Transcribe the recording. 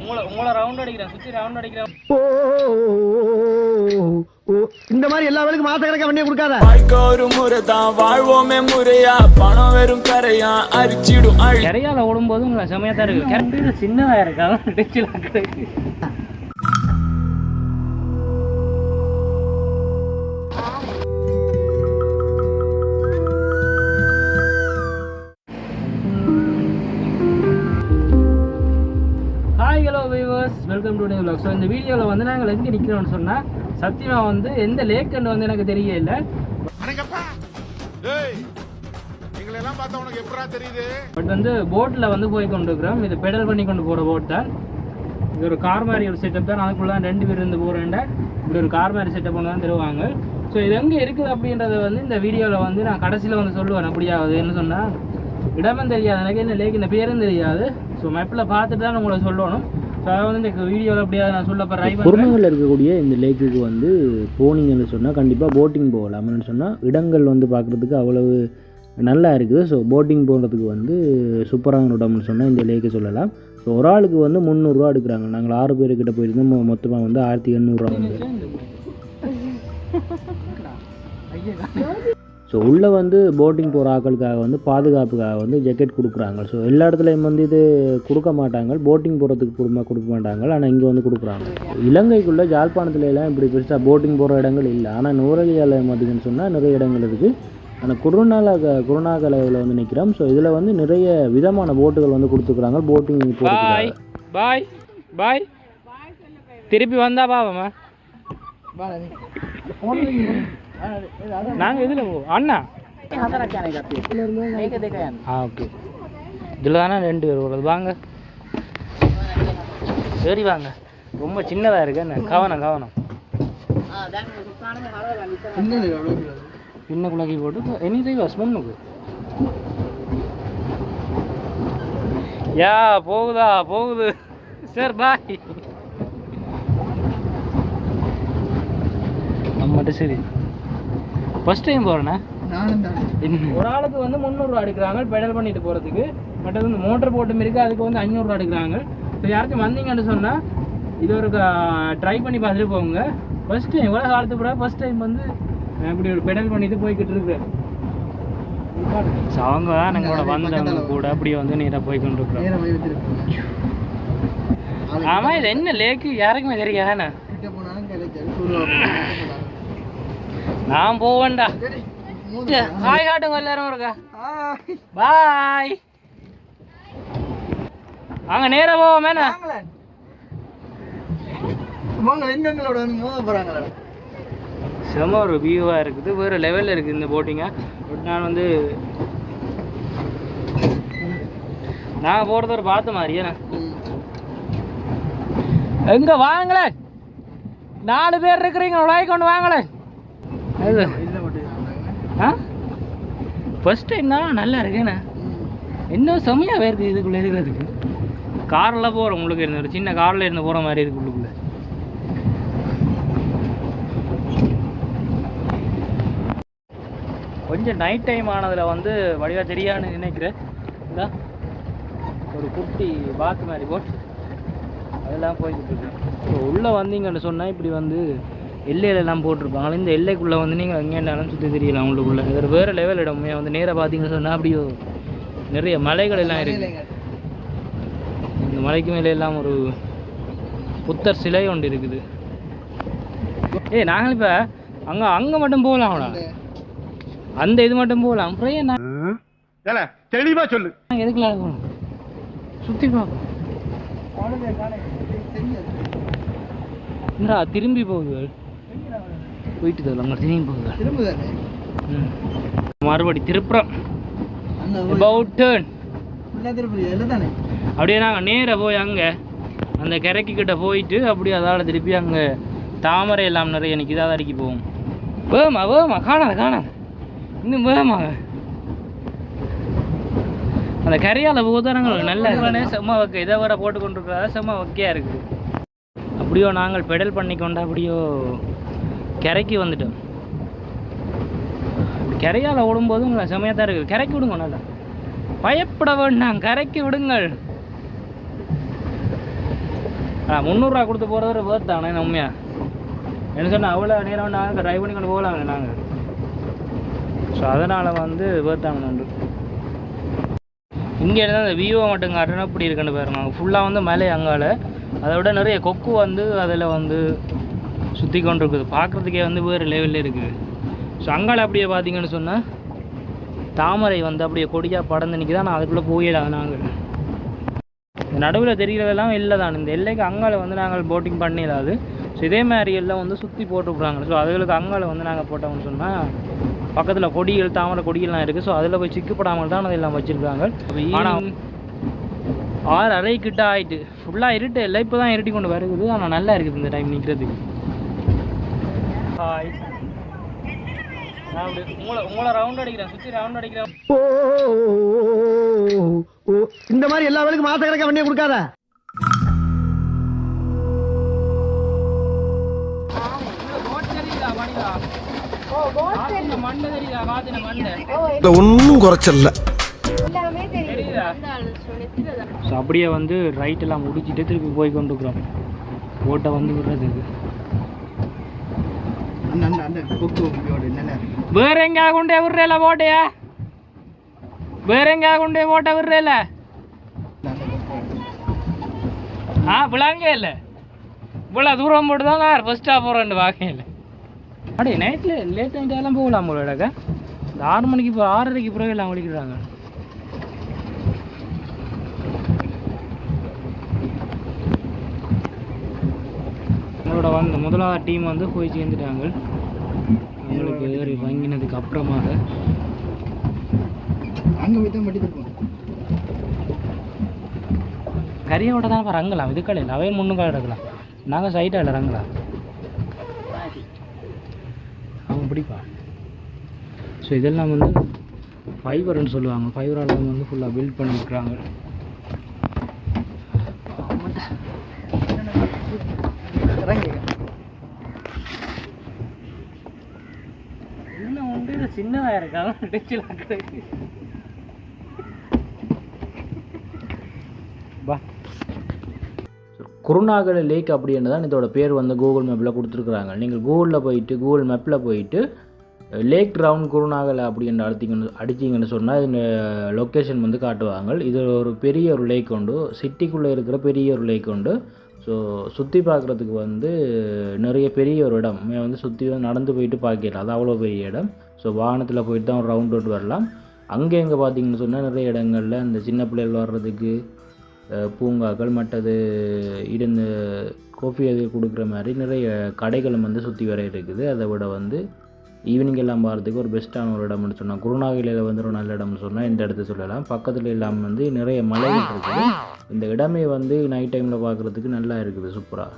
உங்களை உங்களை ரவுண்ட் அடிக்கிறேன் சுற்றி ரவுண்ட் அடிக்கிறேன். இந்த மாதிரி எல்லா வேலைக்கும் மாச கணக்கா வண்டியை கொடுக்காத. வாழ்க்கை ஒரு முறை தான் வாழ்வோமே முறையா. பணம் வெறும் கரையா அரிச்சிடும் அழி. கரையால் ஓடும்போது செமையாக தான் இருக்குது கரெக்டாக சின்னதாக இருக்கா viewers welcome today vlog so இந்த வீடியோவில் வந்து நாங்கள் எங்கே நிற்கிறோம்னு சொன்னால் சத்தியமா வந்து எந்த லேக்குன்னு வந்து எனக்கு தெரியல. அடங்கப்பா! டேய் எங்களை எல்லாம் பார்த்தா உனக்கு எப்படா தெரியுது? பட் வந்து போட்டில் வந்து போய் கொண்டிருக்கிறோம். இது பெடல் பண்ணி கொண்டு போகிற போட் தான். இது ஒரு கார் மாதிரி ஒரு செட்டப் தான். அதுக்குள்ள தான் ரெண்டு பேர் இருந்து போகிறேன்ட இப்படி ஒரு கார் மாதிரி செட்டப் பண்ணி தான் தருவாங்க. ஸோ இது எங்கே இருக்குது அப்படின்றத வந்து இந்த வீடியோவில் வந்து நான் கடைசியில் வந்து சொல்லுவேன். அப்படியாவது என்ன சொன்னால் இடமும் தெரியாது. எனக்கு என்ன லேக் இந்த பேரும் தெரியாது. ஸோ மேப்பில் பார்த்துட்டு தான் உங்களை சொல்லணும். ஸோ அதை வந்து இந்த வீடியோவில் அப்படியாவது நான் சொல்ல ட்ரை பண்ணுறேன் குருமகளில் இருக்கக்கூடிய இந்த லேக்குக்கு வந்து போனீங்கன்னு சொன்னால் கண்டிப்பாக போட்டிங் போகலாம்னு சொன்னால் இடங்கள் வந்து பார்க்குறதுக்கு அவ்வளவு நல்லா இருக்குது. ஸோ போட்டிங் போகிறதுக்கு வந்து சூப்பரான இடம்னு சொன்னால் இந்த லேக்கை சொல்லலாம். ஸோ ஒரு ஆளுக்கு வந்து முந்நூறுரூவா எடுக்கிறாங்க. நாங்கள் ஆறு பேர்கிட்ட போயிருந்தோம். மொத்தமாக வந்து ஆயிரத்தி எண்ணூறுரூவா வந்து. ஸோ உள்ளே வந்து போட்டிங் போகிற ஆட்களுக்காக வந்து பாதுகாப்புக்காக வந்து ஜக்கெட் கொடுக்குறாங்க. ஸோ எல்லா இடத்துலையும் வந்து இது கொடுக்க மாட்டாங்க. போட்டிங் போகிறதுக்கு கொடுமா கொடுக்க மாட்டாங்க. ஆனால் இங்கே வந்து கொடுக்குறாங்க. இலங்கைக்குள்ளே ஜாழ்ப்பாணத்துல எல்லாம் இப்படி பெருசாக போட்டிங் போகிற இடங்கள் இல்லை. ஆனால் நூறலியால் பார்த்தீங்கன்னு சொன்னால் நிறைய இடங்கள் இருக்குது ஆனால் குருநாள குருநாகலையில் வந்து நிற்கிறோம் ஸோ இதில் வந்து நிறைய விதமான போட்டுகள் வந்து கொடுத்துருக்குறாங்க போட்டிங் பாய் பாய் பாய் திருப்பி வந்தா பாவமா? நாங்கள் இதில் அண்ணா? ஆ ஓகே இதில் தானே ரெண்டு பேர் வருது வாங்க. சரி வாங்க. ரொம்ப சின்னதாக இருக்கு. என்ன? கவனம் கவனம். பின்ன குழக்கி போட்டு எனி டைவர்ஸ் பண்ணுக்கு யா போகுதா போகுது. சார் பாய் நம்மகிட்ட சரி. ஃபஸ்ட் டைம் போகிறேண்ணா ஒரு ஆளுக்கு வந்து முந்நூறுரூவா எடுக்கிறாங்க பெடல் பண்ணிட்டு போகிறதுக்கு பட் வந்து மோட்டர் போட்டும் இருக்குது அதுக்கு வந்து அஞ்சூறுரூவா எடுக்கிறாங்க. இப்போ யாருக்கும் வந்தீங்கன்னு சொன்னால் இது ஒரு ட்ரை பண்ணி பார்த்துட்டு போங்க. ஃபஸ்ட் டைம் இவ்வளோ காலத்து கூட ஃபஸ்ட் டைம் வந்து இப்படி ஒரு பெடல் பண்ணிட்டு போய்கிட்டு இருக்கிறேன் ஸோ அவங்க தான் எங்களோட வந்தவங்க கூட அப்படியே வந்து நேராக போய் கொண்டு இருக்கிறோம். ஆமாம் இது என்ன லேக்கு? யாருக்குமே தெரியாதானே நான் போவேன்டா. ஹாய் காட்டுங்க எல்லாரும் இருக்கா பாய். அங்க நேரா போவோமேண்ணா எங்களோட வந்து மோத போறாங்களா? செம ஒரு வியூவாக இருக்குது. வேறு லெவலில் இருக்குது இந்த போட்டிங்க பட் நான் வந்து நான் போகிறது ஒரு பார்த்த மாதிரியே எங்க வாங்களேன் நாலு பேர் இருக்கிறீங்க உலாய் கொண்டு வாங்களேன் அது ஆ? ஃபர்ஸ்ட் டைம் தான் நல்லா இருக்கேண்ணே இன்னும் செம்மையாக வருது இதுக்குள்ளே இருக்கிறதுக்கு. காரில் போகிறோம் உங்களுக்கு இருந்து ஒரு சின்ன காரில் இருந்து போகிற மாதிரி இருக்கு உள்ளுக்குள்ளே. கொஞ்சம் நைட் டைம் ஆனதில் வந்து வடிவாக தெரியான்னு நினைக்கிறேன். இந்தா ஒரு குட்டி பாத்து மாதிரி போட் அதெல்லாம் போய்கிட்டு இருக்கு. ஸோ உள்ளே வந்தீங்கன்னு சொன்னால் இப்படி வந்து எல்லையில எல்லாம் போட்டிருப்பாங்க இந்த எல்லைக்குள்ளே வந்து நீங்கள் எங்கேண்டாலும் சுற்றி தெரியலாம் உள்ளுக்குள்ளே. இது வேறு லெவல் இடமே வந்து நேராக பார்த்தீங்கன்னு சொன்னால் அப்படியே நிறைய மலைகள் எல்லாம் இருக்கு. இந்த மலைக்கு மேலே எல்லாம் ஒரு புத்தர் சிலை ஒன்று இருக்குது. ஏய் நாங்கள் இப்போ அங்கே அங்கே மட்டும் போகலாம்டா அந்த இது மட்டும் போகலாம் அப்புறம் ஏன் நான் தெளிவா சொல்லு. எதுக்குலாம் போகணும்? சுற்றி பார்ப்போம் என்னடா திரும்பி போகுது. போயிட்டு தான் அங்கே திரும்பி போகுது. மறுபடி திருப்புறம். அபவுட் டேர்ன் அப்படியே நாங்கள் நேராக போய் அங்கே அந்த கரைக்கு கிட்ட போயிட்டு அப்படியே அதால் திருப்பி அங்கே தாமரை எல்லாம் நிறைய எனக்கு இதாக அடிக்கி போவோம். வேமா வேமா காணாத காணாத. இன்னும் வேமாங்க அந்த கரையால் போகுதான் நாங்கள் நல்ல செம்ம வைக்க. இதை வர போட்டு கொண்டிருக்கிறதா செம்ம வைக்கையாக இருக்குது. அப்படியோ நாங்கள் பெடல் பண்ணி கொண்டு அப்படியோ கரைக்கு வந்துட்டோம் கரையால் ஓடும்போது உங்களை செமையாக தான் இருக்குது. கரைக்கு விடுங்க நல்லா. பயப்பட வேண்டாம் கரைக்கு விடுங்கள். ஆ முந்நூறுரூவா கொடுத்து போகிறது ஒரு வேர்த் தானே உண்மையாக என்ன சொன்னால் அவ்வளோ நேரம் நாங்கள் ட்ரைவ் பண்ணி கொண்டு போகலாமே நாங்கள் ஸோ அதனால் வந்து வேர்த்தாங்க நன்று. உண்டு இங்கே இருந்தால் அந்த வியூவை மட்டும் காட்டுனா இப்படி இருக்குன்னு பாருங்க. ஃபுல்லாக வந்து மலை அங்கால. அதை விட நிறைய கொக்கு வந்து அதில் வந்து சுற்றி கொண்டு இருக்குது பார்க்குறதுக்கே வந்து வேறு லெவலில் இருக்குது. ஸோ அங்கால அப்படியே பார்த்தீங்கன்னு சொன்னால் தாமரை வந்து அப்படியே கொடியாக படர்ந்து நிற்கிது ஆனால் அதுக்குள்ளே போயிடாது நாங்கள் நடுவில் தெரிகிறதெல்லாம் இல்லை தான். இந்த எல்லைக்கு அங்கால வந்து நாங்கள் போட்டிங் பண்ணிடாது ஸோ இதே மாதிரி எல்லாம் வந்து சுற்றி போட்டுருக்குறாங்க ஸோ அதுகளுக்கு அங்கால வந்து நாங்கள் போட்டோம்னு சொன்னால் பக்கத்தில் கொடிகள் தாமரை கொடிகள்லாம் இருக்குது ஸோ அதில் போய் சிக்கப்படாமல் தான் அதெல்லாம் வச்சுருக்காங்க. ஆனால் ஆறு அரை கிட்ட ஆயிட்டு. ஃபுல்லாக இருட்டு. இல்லை இப்போ தான் இருட்டி கொண்டு வருகுது ஆனால் நல்லா இருக்குது இந்த டைம் நிற்கிறதுக்கு ஹாய் நான் உங்களை உங்களை ரவுண்ட் அடிக்கிறேன் சுற்றி ரவுண்ட் அடிக்கிறேன் ஓ ஓ, இந்த மாதிரி எல்லா வேலைக்கும் மாச கணக்கா வண்டியை கொடுக்காத ஒன்னும் ஸோ அப்படியே வந்து ரைட் எல்லாம் முடிச்சிட்டு திருப்பி போய் கொண்டு இருக்கிறோம் ஓட்டை வந்து விடுறதுக்கு வேற எங்கேயா கொண்டே விடுறேல போட்டையா வேற எங்கேயா கொண்டே போட்ட விடுறேல ஆ விளாங்க இல்லை இவ்வளோ தூரம் போட்டு தான் நான் ஃபஸ்ட்டாக போகிறேன் வாக்கையில் அப்படியே நைட்டில் லேட் நைட் எல்லாம் போகலாம் போலடாக்கா இந்த ஆறு மணிக்கு இப்போ ஆறரைக்கு பிறகு எல்லாம் குளிக்கிறாங்க. நம்மளோட வந்து முதலாவது டீம் வந்து போய் சேர்ந்துட்டாங்க. அவங்களுக்கு ஏறி வாங்கினதுக்கு அப்புறமாக. அங்க போய் தான் திருப்போம் கரியோட தான் இறங்கலாம் இது கடையில் அவையும் முன்னுக்கால எடுக்கலாம் நாங்கள் சைட்டாக இறங்கலாம் அவன் பிடிப்பான் ஸோ இதெல்லாம் வந்து ஃபைபர்னு சொல்லுவாங்க. ஃபைபரால் வந்து ஃபுல்லாக பில்ட் பண்ணியிருக்கிறாங்க இன்னும் வந்து இது சின்னதாக இருக்கா டச்சில் பா. குருநாகல லேக் அப்படின்னு தான் இதோட பேர் வந்து கூகுள் மேப்பில் கொடுத்துருக்குறாங்க. நீங்கள் கூகுளில் போயிட்டு கூகுள் மேப்பில் போயிட்டு லேக் ரவுண்ட் குருநாகல் அப்படின்னு அடித்தீங்கன்னு அடிச்சிங்கன்னு சொன்னால் இந்த லொக்கேஷன் வந்து காட்டுவாங்க. இது ஒரு பெரிய ஒரு லேக் உண்டு. சிட்டிக்குள்ளே இருக்கிற பெரிய ஒரு லேக் உண்டு. ஸோ சுற்றி பார்க்குறதுக்கு வந்து நிறைய பெரிய ஒரு இடம். மே வந்து சுற்றி வந்து நடந்து போயிட்டு பார்க்கலாம் அது அவ்வளோ பெரிய இடம். ஸோ வாகனத்தில் போயிட்டு தான் ஒரு ரவுண்ட் அவுட் வரலாம். அங்கே எங்கே பார்த்தீங்கன்னு சொன்னால் நிறைய இடங்கள்ல இந்த சின்ன பிள்ளைகள் வர்றதுக்கு பூங்காக்கள் மற்றது இருந்து கோஃபி அது கொடுக்குற மாதிரி நிறைய கடைகளும் வந்து சுற்றி வர இருக்குது. அதை விட வந்து ஈவினிங் எல்லாம் போகிறதுக்கு ஒரு பெஸ்ட்டான ஒரு இடம்னு சொன்னால் குருநாகலையில் வந்து ஒரு நல்ல இடம்னு சொன்னால் இந்த இடத்த சொல்லலாம். பக்கத்தில் இல்லாமல் வந்து நிறைய மலைகள் இருக்குது. இந்த இடமே வந்து நைட் டைமில் பார்க்குறதுக்கு நல்லா இருக்குது சூப்பராக